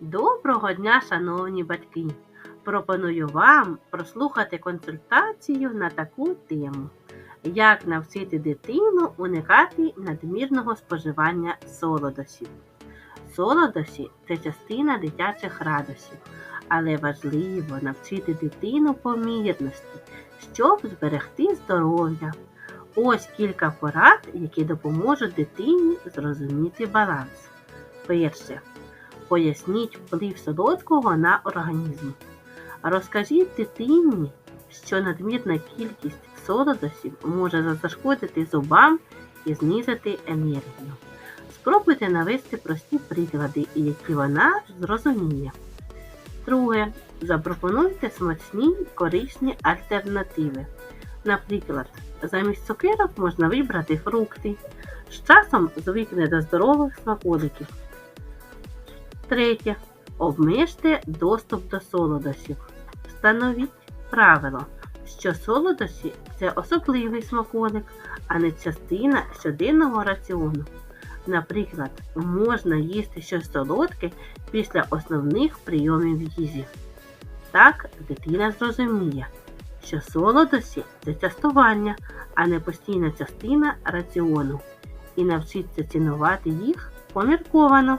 Доброго дня, шановні батьки! Пропоную вам прослухати консультацію на таку тему. Як навчити дитину уникати надмірного споживання солодощів. Солодощі це частина дитячих радощів, але важливо навчити дитину помірності, щоб зберегти здоров'я. Ось кілька порад, які допоможуть дитині зрозуміти баланс. Перше. Поясніть вплив солодкого на організм. Розкажіть дитині, що надмірна кількість солодощів може зашкодити зубам і знизити енергію. Спробуйте навести прості приклади, які вона зрозуміє. Друге. Запропонуйте смачні корисні альтернативи. Наприклад, замість цукерок можна вибрати фрукти. З часом звикне до здорових смаколиків. Третє. Обмежте доступ до солодощів. Встановіть правило, що солодощі це особливий смаколик, а не частина щоденного раціону. Наприклад, можна їсти щось солодке після основних прийомів їжі. Так дитина зрозуміє, що солодощі це частування, а не постійна частина раціону, і навчиться цінувати їх помірковано.